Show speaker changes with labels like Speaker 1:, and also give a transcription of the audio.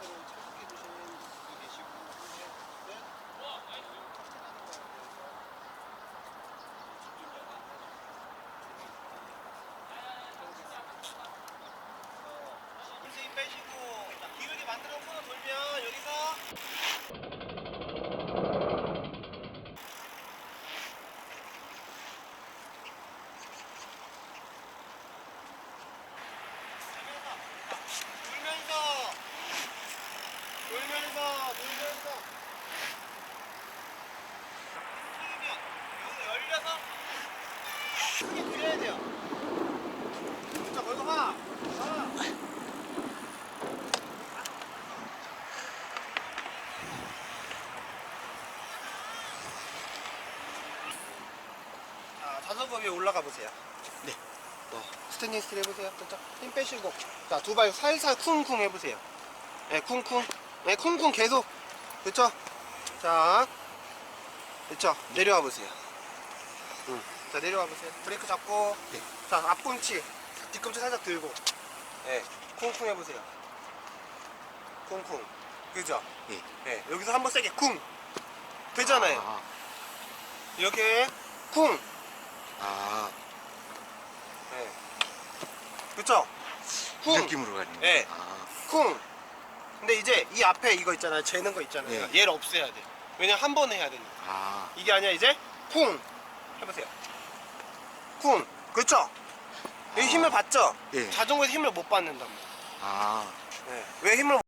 Speaker 1: 때는 차갑게 드시는 분이 계시고 근데 네? 물수 힘 빼시고 자, 기울기 만들어 코너 돌면 여기서 돌면서 돌면서 돌면서 튀기면 여기 열려서 크게 들여야 돼요 자 자전거 위에 올라가 보세요. 네. 어, 스탠딩 스틸 해보세요. 힘 빼시고. 자 두 발 살살 쿵쿵 해보세요. 네 쿵쿵 네 쿵쿵 계속. 그쵸 자 그쵸 내려와 보세요. 응. 자 내려와 보세요. 브레이크 잡고.
Speaker 2: 네.
Speaker 1: 자 앞꿈치 뒤꿈치 살짝 들고. 네 쿵쿵 해보세요. 쿵쿵. 그죠?
Speaker 2: 예.
Speaker 1: 네 여기서 한번 세게 쿵. 되잖아요.
Speaker 2: 아,
Speaker 1: 이렇게 쿵.
Speaker 2: 아,
Speaker 1: 네. 그쵸? 이쿵
Speaker 2: 느낌으로 가는
Speaker 1: 네.
Speaker 2: 아,
Speaker 1: 쿵. 근데 이제 이 앞에 이거 있잖아요. 재는 거 있잖아요.
Speaker 2: 네.
Speaker 1: 얘를 없애야 돼. 왜냐면 한 번에 해야 되니까.
Speaker 2: 아,
Speaker 1: 이게 아니야 이제 쿵. 해보세요. 쿵. 그렇죠? 여기
Speaker 2: 아.
Speaker 1: 힘을 받죠?
Speaker 2: 예.
Speaker 1: 자전거에서 힘을 못 받는단 말이야.
Speaker 2: 아,
Speaker 1: 네. 왜 힘을